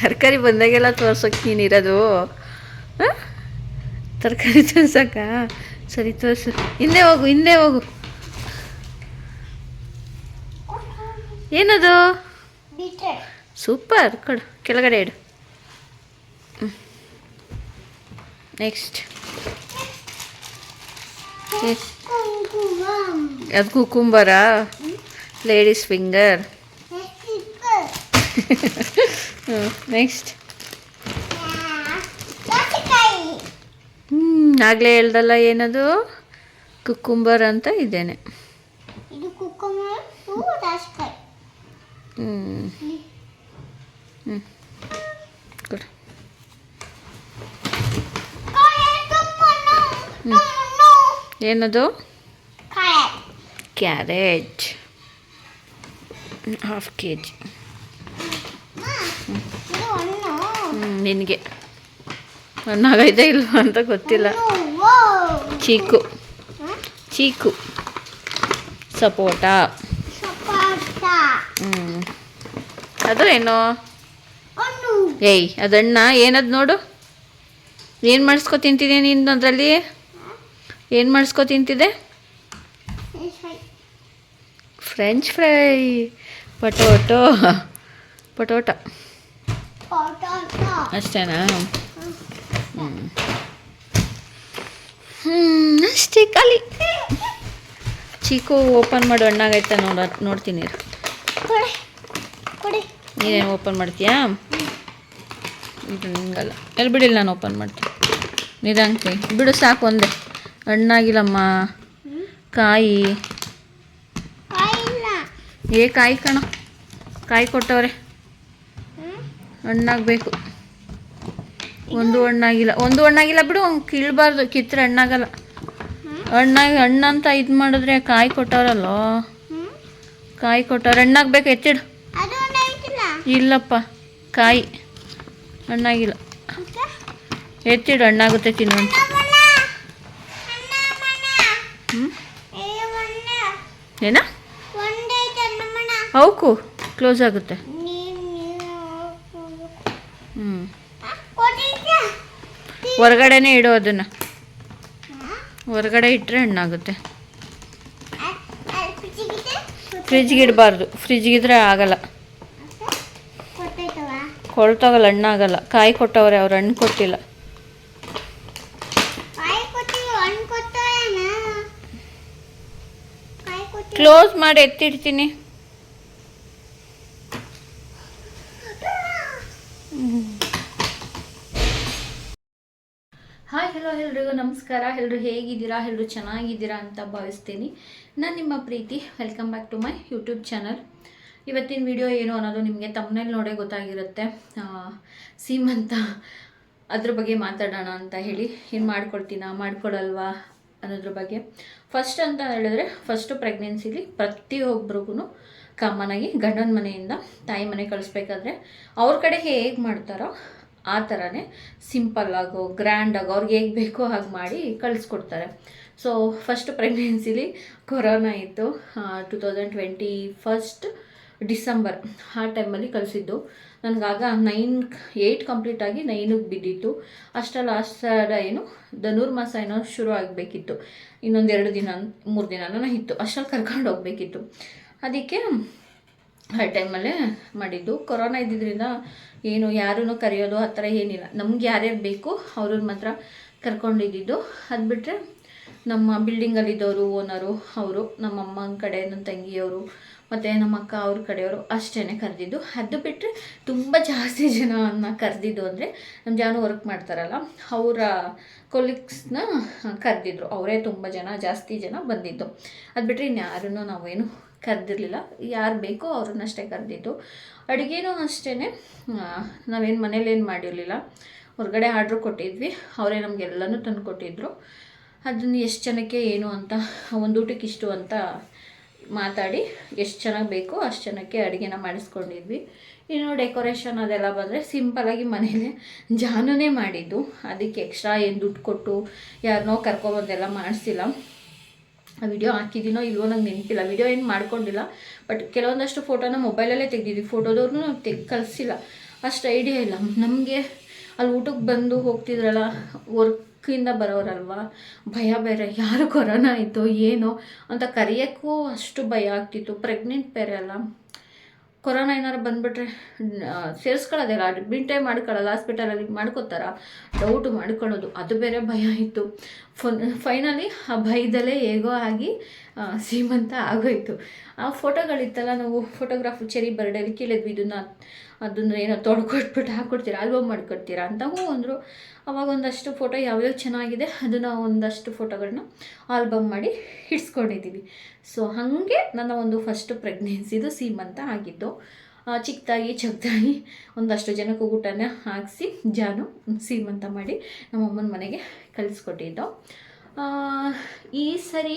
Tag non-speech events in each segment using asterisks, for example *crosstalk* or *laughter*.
ತರಕಾರಿ ಬಂದಾಗೆಲ್ಲ ತೋರ್ಸೋಕೆ ನೀನಿರೋದು ಹಾಂ? ತರಕಾರಿ ತೋರ್ಸಕ್ಕ ಸರಿ ತೋರಿಸು. ಹಿಂದೆ ಹೋಗು ಹಿಂದೆ ಹೋಗು. ಏನದು? ಸೂಪರ್. ಕೊಡು ಕೆಳಗಡೆ ಇಡು. ನೆಕ್ಸ್ಟ್. ಅದು ಕುಕುಂಬರಾ? Ladies finger. *laughs* ನೆಕ್ಸ್ಟ್ ಹ್ಞೂ ಆಗಲೇ ಹೇಳ್ದಲ್ಲ ಏನದು? ಕುಕ್ಕುಂಬರ್ ಅಂತ ಇದ್ದೇನೆ. ಹ್ಞೂ ಹ್ಞೂ ಕೊಡು. ಏನದು? ಕ್ಯಾರೆಟ್. ಹಾಫ್ ಕೆ ಜಿ ಹ್ಞೂ ನಿನಗೆ. ಹಣ್ಣಾಗೈತೆ ಇಲ್ವಾ ಅಂತ ಗೊತ್ತಿಲ್ಲ. ಚೀಕು. ಚೀಕು. ಸಪೋಟ. ಹ್ಞೂ ಅದು ಏನು? ಏಯ್, ಅದಣ್ಣ, ಏನದು ನೋಡು. ಏನು ಮಾಡಿಸ್ಕೊ ತಿಂತಿದೆ ನೀನು ಅದರಲ್ಲಿ? ಏನು ಮಾಡಿಸ್ಕೊ ತಿಂತಿದೆ ಫ್ರೆಂಚ್ ಫ್ರೈ ಪಟೋಟೋ. ಪಟೋಟ. ಅಷ್ಟೇನಾ ಹ್ಞೂ ಹ್ಞೂ ಅಷ್ಟೇ ಖಾಲಿ ಚೀಕು ಓಪನ್ ಮಾಡು ಹಣ್ಣಾಗೈತೆ ನೋಡ ನೋಡ್ತೀನಿ. ನೀನೇನು ಓಪನ್ ಮಾಡ್ತೀಯಾ? ಇದು ನಿಂಗಲ್ಲ ಎಲ್ಲಿ ಬಿಡಿಲ್ಲ ನಾನು ಓಪನ್ ಮಾಡ್ತೀನಿ. ನಿಧಾನಕ್ಕೆ ಬಿಡು ಸಾಕು ಒಂದೇ. ಹಣ್ಣಾಗಿಲ್ಲಮ್ಮ ಕಾಯಿ. ಏ ಕಾಯಿ ಕಣ. ಕಾಯಿ ಕೊಟ್ಟವ್ರೆ. ಹಣ್ಣಾಗಬೇಕು ಒಂದು ಹಣ್ಣಾಗಿಲ್ಲ ಒಂದು ಹಣ್ಣಾಗಿಲ್ಲ ಬಿಡು ಕೀಳ್ಬಾರ್ದು ಕಿತ್ತರೆ ಹಣ್ಣಾಗಲ್ಲ. ಹಣ್ಣಾಗಿ ಹಣ್ಣಂತ ಇದು ಮಾಡಿದ್ರೆ ಕಾಯಿ ಕೊಟ್ಟವರಲ್ಲೋ ಕಾಯಿ ಕೊಟ್ಟವ್ರು ಹಣ್ಣಾಗ್ಬೇಕು ಎತ್ತಿಡು. ಇಲ್ಲಪ್ಪ ಕಾಯಿ ಹಣ್ಣಾಗಿಲ್ಲ. ಎತ್ತಿಡು ಹಣ್ಣಾಗುತ್ತೆ ತಿನ್ನುವಂತ ಹ್ಞೂ ಏನ? ಅವಕು ಕ್ಲೋಸ್ ಆಗುತ್ತೆ. ಹ್ಞೂ ಹೊರಗಡೆನೇ ಇಡು ಅದನ್ನು. ಹೊರಗಡೆ ಇಟ್ಟರೆ ಹಣ್ಣಾಗುತ್ತೆ. ಫ್ರಿಜ್ಗೆ ಇಡಬಾರ್ದು. ಫ್ರಿಜ್ಗಿದ್ರೆ ಆಗಲ್ಲ. ಕೊಳ್ತೋಗಲ್ಲ ಹಣ್ಣಾಗಲ್ಲ. ಕಾಯಿ ಕೊಟ್ಟವ್ರೆ ಅವ್ರು ಹಣ್ಣು ಕೊಟ್ಟಿಲ್ಲ. ಕ್ಲೋಸ್ ಮಾಡಿ ಎತ್ತಿಡ್ತೀನಿ. ಎಲ್ರಿಗೂ ನಮಸ್ಕಾರ. ಎಲ್ಲರೂ ಹೇಗಿದ್ದೀರಾ? ಎಲ್ಲರೂ ಚೆನ್ನಾಗಿದ್ದೀರಾ ಅಂತ ಭಾವಿಸ್ತೀನಿ. ನಾನು ನಿಮ್ಮ ಪ್ರೀತಿ. Welcome back to my YouTube channel ಇವತ್ತಿನ ವಿಡಿಯೋ ಏನು ಅನ್ನೋದು ನಿಮಗೆ ತಮ್ಮನೇಲಿ ನೋಡೇ ಗೊತ್ತಾಗಿರುತ್ತೆ. ಸೀಮಂತ ಅದ್ರ ಬಗ್ಗೆ ಮಾತಾಡೋಣ ಅಂತ ಹೇಳಿ ಏನು ಮಾಡ್ಕೊಳ್ತೀನಾ, ಮಾಡ್ಕೊಳಲ್ವಾ ಅನ್ನೋದ್ರ ಬಗ್ಗೆ. ಫಸ್ಟ್ ಅಂತ ಹೇಳಿದ್ರೆ ಫಸ್ಟು ಪ್ರೆಗ್ನೆನ್ಸಿಲಿ ಪ್ರತಿಯೊಬ್ಬರಿಗೂ ಕಾಮನ್ ಆಗಿ ಗಂಡನ ಮನೆಯಿಂದ ತಾಯಿ ಮನೆ ಕಳಿಸ್ಬೇಕಾದ್ರೆ ಅವ್ರ ಕಡೆ ಹೇಗೆ ಮಾಡ್ತಾರೋ ಆ ಥರನೇ ಸಿಂಪಲ್ಲಾಗೋ ಆಗೋ ಗ್ರ್ಯಾಂಡ್ ಆಗೋ, ಅವ್ರಿಗೆ ಹೇಗೆ ಬೇಕೋ ಹಾಗೆ ಮಾಡಿ ಕಳಿಸ್ಕೊಡ್ತಾರೆ. ಸೊ ಫಸ್ಟ್ ಪ್ರೆಗ್ನೆನ್ಸಿಲಿ ಕೊರೋನಾ ಇತ್ತು. Two thousand twenty first December ಆ ಟೈಮಲ್ಲಿ ಕಳಿಸಿದ್ದು. ನನಗಾಗ ನೈನ್ ಏಯ್ಟ್ ಕಂಪ್ಲೀಟ್ ಆಗಿ ನೈನಿಗೆ ಬಿದ್ದಿತ್ತು. ಅಷ್ಟ ಲಾಸ್ಟ್ ಏನು ಧನುರ್ಮಾಸ ಏನೋ ಶುರು ಆಗಬೇಕಿತ್ತು. ಇನ್ನೊಂದೆರಡು ದಿನ, ಮೂರು ದಿನನೂ ಇತ್ತು. ಅಷ್ಟಲ್ಲಿ ಕರ್ಕೊಂಡು ಹೋಗಬೇಕಿತ್ತು. ಅದಕ್ಕೆ ಆ ಟೈಮಲ್ಲೇ ಮಾಡಿದ್ದು. ಕೊರೋನಾ ಇದ್ದಿದ್ದರಿಂದ ಏನು ಯಾರೂ ಕರೆಯೋದು ಆ ಥರ ಏನಿಲ್ಲ. ನಮ್ಗೆ ಯಾರ್ಯಾರು ಬೇಕು ಅವ್ರನ್ನ ಮಾತ್ರ ಕರ್ಕೊಂಡಿದ್ದಿದ್ದು ಅದು ಬಿಟ್ಟರೆ ನಮ್ಮ ಬಿಲ್ಡಿಂಗಲ್ಲಿದ್ದವರು ಓನರು, ಅವರು, ನಮ್ಮ ಅಮ್ಮನ ಕಡೆ ನನ್ನ ತಂಗಿಯವರು, ಮತ್ತು ನಮ್ಮ ಅಕ್ಕ ಅವ್ರ ಕಡೆಯವರು ಅಷ್ಟೇ ಕರೆದಿದ್ದು. ಅದು ಬಿಟ್ಟರೆ ತುಂಬ ಜಾಸ್ತಿ ಜನನ ಕರೆದಿದ್ದು ಅಂದರೆ ನಮ್ಮ ಜಾನು ವರ್ಕ್ ಮಾಡ್ತಾರಲ್ಲ, ಅವರ ಕೊಲೀಗ್ಸ್ನ ಕರೆದಿದ್ರು. ಅವರೇ ತುಂಬ ಜನ, ಜಾಸ್ತಿ ಜನ ಬಂದಿದ್ದು. ಅದು ಬಿಟ್ಟರೆ ಇನ್ಯಾರನ್ನೂ ನಾವೇನು ಕರೆದಿರ್ಲಿಲ್ಲ. ಯಾರು ಬೇಕೋ ಅವ್ರನ್ನಷ್ಟೇ ಕರೆದಿದ್ದು. ಅಡುಗೆನೂ ಅಷ್ಟೇ ನಾವೇನು ಮನೇಲೇನು ಮಾಡಿರಲಿಲ್ಲ. ಹೊರಗಡೆ ಆರ್ಡ್ರ್ ಕೊಟ್ಟಿದ್ವಿ. ಅವರೇ ನಮಗೆಲ್ಲನೂ ತಂದು ಕೊಟ್ಟಿದ್ದರು ಅದನ್ನು ಎಷ್ಟು ಜನಕ್ಕೆ ಏನು ಅಂತ, ಒಂದು ಊಟಕ್ಕೆ ಇಷ್ಟು ಅಂತ ಮಾತಾಡಿ ಎಷ್ಟು ಚೆನ್ನಾಗಿ ಬೇಕೋ ಅಷ್ಟು ಜನಕ್ಕೆ ಅಡುಗೆನ ಮಾಡಿಸ್ಕೊಂಡಿದ್ವಿ. ಇನ್ನು ಡೆಕೋರೇಷನ್ ಅದೆಲ್ಲ ಬಂದರೆ ಸಿಂಪಲಾಗಿ ಮನೇಲೆ ಜಾನುನೇ ಮಾಡಿದ್ದು. ಅದಕ್ಕೆ ಎಕ್ಸ್ಟ್ರಾ ಏನು ದುಡ್ಡು ಕೊಟ್ಟು ಯಾರನ್ನೋ ಕರ್ಕೊಬಂದೆಲ್ಲ ಮಾಡಿಸಿಲ್ಲ. ವಿಡಿಯೋ ಹಾಕಿದ್ದೀನೋ ಇಲ್ವೋ ನಂಗೆ ನೆನಪಿಲ್ಲ. ವಿಡಿಯೋ ಏನು ಮಾಡ್ಕೊಂಡಿಲ್ಲ. ಬಟ್ ಕೆಲವೊಂದಷ್ಟು ಫೋಟೋನ ಮೊಬೈಲಲ್ಲೇ ತೆಗ್ದಿದ್ವಿ. ಫೋಟೋದವ್ರನ್ನೂ ತೆಗ್ ಕಲಿಸಿಲ್ಲ ಅಷ್ಟು ಐಡಿಯಾ ಇಲ್ಲ. ನಮಗೆ ಅಲ್ಲಿ ಊಟಕ್ಕೆ ಬಂದು ಹೋಗ್ತಿದ್ರಲ್ಲ ವರ್ಕಿಂದ ಬರೋರಲ್ವ? ಭಯ ಬೇರೆ. ಯಾರು ಕೊರೋನಾ ಆಯಿತು ಏನೋ ಅಂತ ಕರೆಯೋಕ್ಕೂ ಅಷ್ಟು ಭಯ ಆಗ್ತಿತ್ತು. ಪ್ರೆಗ್ನೆಂಟ್ ಬೇರೆ ಅಲ್ಲ. ಕೊರೋನಾ ಏನಾರು ಬಂದುಬಿಟ್ರೆ ಸೇರಿಸ್ಕೊಳ್ಳೋದಿಲ್ಲ. ಅಡ್ಮಿಟೇ ಮಾಡ್ಕೊಳ್ಳಲ್ಲ ಹಾಸ್ಪಿಟಲಲ್ಲಿ ಮಾಡ್ಕೋತಾರ. ಡೌಟ್ ಮಾಡ್ಕೊಳ್ಳೋದು. ಅದು ಬೇರೆ ಭಯ ಇತ್ತು. ಫೋನ್ ಫೈನಲಿ ಆ ಭಯದಲ್ಲೇ ಹೇಗೋ ಆಗಿ ಸೀಮಂತ ಆಗೋಯ್ತು. ಆ ಫೋಟೋಗಳಿತ್ತಲ್ಲ ನಾವು ಫೋಟೋಗ್ರಾಫ್ ಚೆರಿ ಬರ್ಡೇಲಿ ಕೇಳಿದ್ವಿ ಇದನ್ನು. ಅದನ್ನ ಏನೋ ತೊಡ್ಕೊಟ್ಬಿಟ್ಟು ಹಾಕ್ಕೊಡ್ತೀರಾ ಆಲ್ಬಮ್ ಮಾಡ್ಕೊಡ್ತೀರಾ ಅಂತವೂ ಅಂದರು. ಅವಾಗ ಒಂದಷ್ಟು ಫೋಟೋ ಯಾವ್ಯಾವ ಚೆನ್ನಾಗಿದೆ ಅದನ್ನು ಒಂದಷ್ಟು ಫೋಟೋಗಳನ್ನ ಆಲ್ಬಮ್ ಮಾಡಿ ಇಡ್ಸ್ಕೊಂಡಿದ್ದೀವಿ ಸೊ ಹಾಗೆ ನನ್ನ ಒಂದು ಫಸ್ಟ್ ಪ್ರೆಗ್ನೆನ್ಸಿದು ಸೀಮಂತ ಆಗಿದ್ದು. ಚಿಕ್ಕದಾಗಿ ಚಕ್ಕದಾಗಿ ಒಂದಷ್ಟು ಜನಕ್ಕೆ ಊಟನ ಹಾಕಿಸಿ, ಜಾನು ಸೀಮಂತ ಮಾಡಿ ನಮ್ಮಮ್ಮನ ಮನೆಗೆ ಕಳಿಸ್ಕೊಟ್ಟಿದ್ದು. ಈ ಸರಿ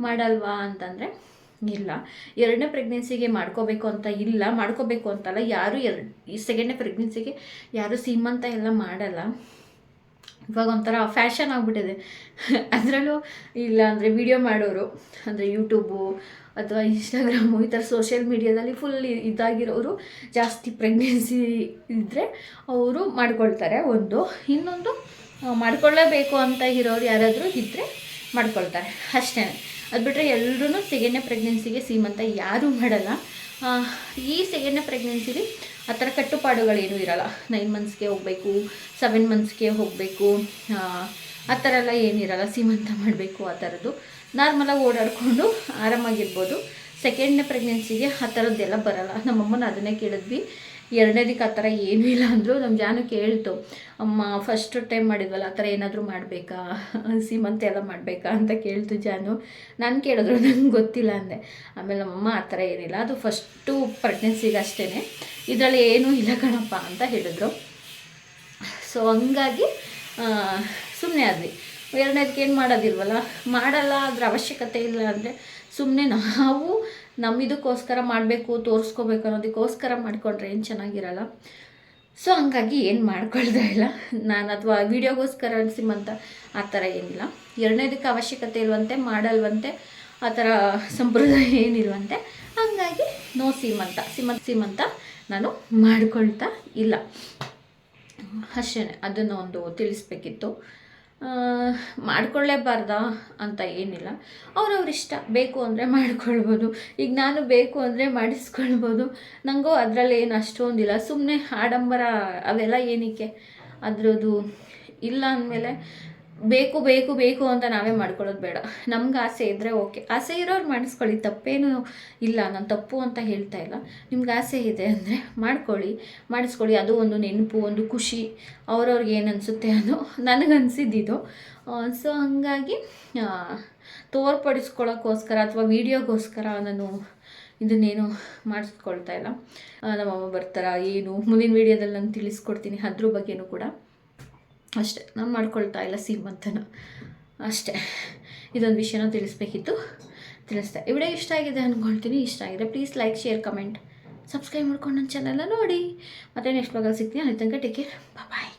ಮಾಡಲ್ವಾ ಅಂತಂದರೆ ಇಲ್ಲ. ಎರಡನೇ ಪ್ರೆಗ್ನೆನ್ಸಿಗೆ ಮಾಡ್ಕೋಬೇಕು ಅಂತ ಇಲ್ಲ. ಮಾಡ್ಕೋಬೇಕು ಅಂತಲ್ಲ, ಯಾರು ಎರಡು, ಈ ಸೆಕೆಂಡ್ನೇ ಪ್ರೆಗ್ನೆನ್ಸಿಗೆ ಯಾರು ಸೀಮಂತ ಎಲ್ಲ ಮಾಡಲ್ಲ. ಇವಾಗ ಒಂಥರ ಫ್ಯಾಷನ್ ಆಗಿಬಿಟ್ಟಿದೆ. ಅದರಲ್ಲೂ ಇಲ್ಲ ಅಂದರೆ ವಿಡಿಯೋ ಮಾಡೋರು, ಅಂದರೆ ಯೂಟ್ಯೂಬು ಅಥವಾ ಇನ್ಸ್ಟಾಗ್ರಾಮು ಈ ಥರ ಸೋಷಿಯಲ್ ಮೀಡಿಯಾದಲ್ಲಿ ಫುಲ್ ಇದಾಗಿರೋರು ಜಾಸ್ತಿ ಪ್ರೆಗ್ನೆನ್ಸಿ ಇದ್ದರೆ ಅವರು ಮಾಡ್ಕೊಳ್ತಾರೆ ಒಂದು. ಇನ್ನೊಂದು ಮಾಡ್ಕೊಳ್ಳೇಬೇಕು ಅಂತ ಇರೋರು ಯಾರಾದರೂ ಇದ್ದರೆ ಮಾಡ್ಕೊಳ್ತಾರೆ. ಅಷ್ಟೇ ಅದು ಬಿಟ್ಟರೆ ಎಲ್ಲರೂ ಸೆಕೆಂಡ್ನೇ ಪ್ರೆಗ್ನೆನ್ಸಿಗೆ ಸೀಮಂತ ಯಾರೂ ಮಾಡಲ್ಲ. ಈ ಸೆಕೆಂಡ್ನೇ ಪ್ರೆಗ್ನೆನ್ಸಿಲಿ ಆ ಥರ ಕಟ್ಟುಪಾಡುಗಳೇನೂ ಇರಲ್ಲ. ನೈನ್ ಮಂತ್ಸ್ಗೆ ಹೋಗಬೇಕು ಸೆವೆನ್ ಮಂತ್ಸ್ಗೆ ಹೋಗಬೇಕು, ಆ ಥರ ಎಲ್ಲ ಏನಿರಲ್ಲ ಸೀಮಂತ ಮಾಡಬೇಕು ಆ ಥರದ್ದು. ನಾರ್ಮಲಾಗಿ ಓಡಾಡಿಕೊಂಡು ಆರಾಮಾಗಿರ್ಬೋದು. ಸೆಕೆಂಡ್ನೇ ಪ್ರೆಗ್ನೆನ್ಸಿಗೆ ಆ ಥರದ್ದೆಲ್ಲ ಬರಲ್ಲ. ನಮ್ಮಮ್ಮನ ಅದನ್ನೇ ಕೇಳಿದ್ವಿ. ಎರಡನೇದಕ್ಕೆ ಆ ಥರ ಏನೂ ಇಲ್ಲ ಅಂದರು ನಮ್ಮ ಜಾನು ಕೇಳ್ತು, ಅಮ್ಮ ಫಸ್ಟ್ ಟೈಮ್ ಮಾಡಿದ್ವಲ್ಲ, ಆ ಥರ ಏನಾದರೂ ಮಾಡಬೇಕಾ? ಸೀಮಂತ ಎಲ್ಲ ಮಾಡಬೇಕಾ? ಅಂತ ಕೇಳ್ತು ಜಾನು. ನಾನು ಕೇಳಿದ್ರು, ನಂಗೆ ಗೊತ್ತಿಲ್ಲ ಅಂದೆ. ಆಮೇಲೆ ನಮ್ಮಮ್ಮ ಆ ಥರ ಏನಿಲ್ಲ, ಅದು ಫಸ್ಟು ಪ್ರೆಗ್ನೆನ್ಸಿಗೆ ಅಷ್ಟೇ ಇದರಲ್ಲಿ ಏನೂ ಇಲ್ಲ ಕಣಪ್ಪ ಅಂತ ಹೇಳಿದ್ರು. ಸೊ ಹಂಗಾಗಿ ಸುಮ್ಮನೆ ಆದ್ವಿ. ಎರಡನೇದಕ್ಕೆ ಏನು ಮಾಡೋದಿಲ್ವಲ್ಲ? ಮಾಡಲ್ಲ ಅದ್ರ ಅವಶ್ಯಕತೆ ಇಲ್ಲ ಅಂದರೆ ಸುಮ್ಮನೆ ನಾವು ನಮ್ಮ ಇದಕ್ಕೋಸ್ಕರ ಮಾಡಬೇಕು, ತೋರಿಸ್ಕೋಬೇಕು ಅನ್ನೋದಕ್ಕೋಸ್ಕರ ಮಾಡಿಕೊಂಡ್ರೆ ಏನು ಚೆನ್ನಾಗಿರಲ್ಲ. ಸೊ ಹಂಗಾಗಿ ಏನು ಮಾಡ್ಕೊಳ್ತಾ ಇಲ್ಲ. ನಾನು ಅಥವಾ ವೀಡಿಯೋಗೋಸ್ಕರ ಅನಿಸಿಮಂತ ಆ ಥರ ಏನಿಲ್ಲ. ಎರಡನೇದಕ್ಕೆ ಅವಶ್ಯಕತೆ ಇಲ್ವಂತೆ, ಮಾಡಲ್ವಂತೆ, ಆ ಥರ ಸಂಪ್ರದಾಯ ಏನಿಲ್ವಂತೆ, ಹಂಗಾಗಿ ನೋ ಸೀಮಂತ ಸೀಮಂತ ಸೀಮಂತ ನಾನು ಮಾಡ್ಕೊಳ್ತಾ ಇಲ್ಲ. ಅಷ್ಟೇ ಅದನ್ನು ಒಂದು ತಿಳಿಸ್ಬೇಕಿತ್ತು. ಮಾಡ್ಕೊಳ್ಳೇಬಾರ್ದಾ ಅಂತ ಏನಿಲ್ಲ. ಅವ್ರವ್ರ ಇಷ್ಟ. ಬೇಕು ಅಂದರೆ ಮಾಡ್ಕೊಳ್ಬೋದು. ಈಗ ನಾನು ಬೇಕು ಅಂದರೆ ಮಾಡಿಸ್ಕೊಳ್ಬೋದು. ನನಗೂ ಅದರಲ್ಲಿ ಏನು ಅಷ್ಟೊಂದಿಲ್ಲ. ಸುಮ್ಮನೆ ಆಡಂಬರ ಅವೆಲ್ಲ ಏನಕ್ಕೆ? ಅದರದ್ದು ಇಲ್ಲ ಅಂದಮೇಲೆ ಬೇಕು ಬೇಕು ಬೇಕು ಅಂತ ನಾವೇ ಮಾಡ್ಕೊಳ್ಳೋದು ಬೇಡ. ನಮ್ಗೆ ಆಸೆ ಇದ್ದರೆ ಓಕೆ. ಆಸೆ ಇರೋರು ಮಾಡಿಸ್ಕೊಳ್ಳಿ. ತಪ್ಪೇನು ಇಲ್ಲ. ನಾನು ತಪ್ಪು ಅಂತ ಹೇಳ್ತಾ ಇಲ್ಲ. ನಿಮ್ಗೆ ಆಸೆ ಇದೆ ಅಂದರೆ ಮಾಡ್ಕೊಳ್ಳಿ. ಮಾಡಿಸ್ಕೊಳ್ಳಿ. ಅದು ಒಂದು ನೆನಪು, ಒಂದು ಖುಷಿ. ಅವ್ರವ್ರಿಗೆ ಏನು ಅನಿಸುತ್ತೆ ಅದು ನನಗನ್ಸಿದ್ದಿದ್ದು ಸೊ ಹಾಗಾಗಿ ತೋರ್ಪಡಿಸ್ಕೊಳ್ಳೋಕ್ಕೋಸ್ಕರ ಅಥವಾ ವೀಡಿಯೋಗೋಸ್ಕರ ನಾನು ಇದನ್ನೇನು ಮಾಡಿಸ್ಕೊಳ್ತಾ ಇಲ್ಲ. ನಮ್ಮಮ್ಮ ಬರ್ತಾರ, ಏನು? ಮುಂದಿನ ವೀಡಿಯೋದಲ್ಲಿ ನಾನು ತಿಳಿಸ್ಕೊಡ್ತೀನಿ. ಅದ್ರ ಬಗ್ಗೆನೂ ಕೂಡ. ಅಷ್ಟೇ, ನಾನು ಮಾಡ್ಕೊಳ್ತಾ ಇಲ್ಲ ಸೀಮಂತನ ಅಷ್ಟೇ, ಇದೊಂದು ವಿಷಯನ ತಿಳಿಸ್ಬೇಕಿತ್ತು. ತಿಳಿಸ್ತಾ ಈ ವಿಡಿಯೋ ಇಷ್ಟ ಆಗಿದೆ ಅಂದ್ಕೊಳ್ತೀನಿ ಇಷ್ಟ ಆಗಿದೆ please like share comment subscribe ಮಾಡ್ಕೊಂಡು ನನ್ನ ಚಾನೆಲ್ನ ನೋಡಿ. ಮತ್ತೆ ನೆಕ್ಸ್ಟ್ ಬ್ಲಾಗಲ್ಲಿ ಸಿಗ್ತೀನಿ. ಅಲ್ಲಿ ತನಕ ಟೇಕ್ ಕೇರ್ ಬಾಯ್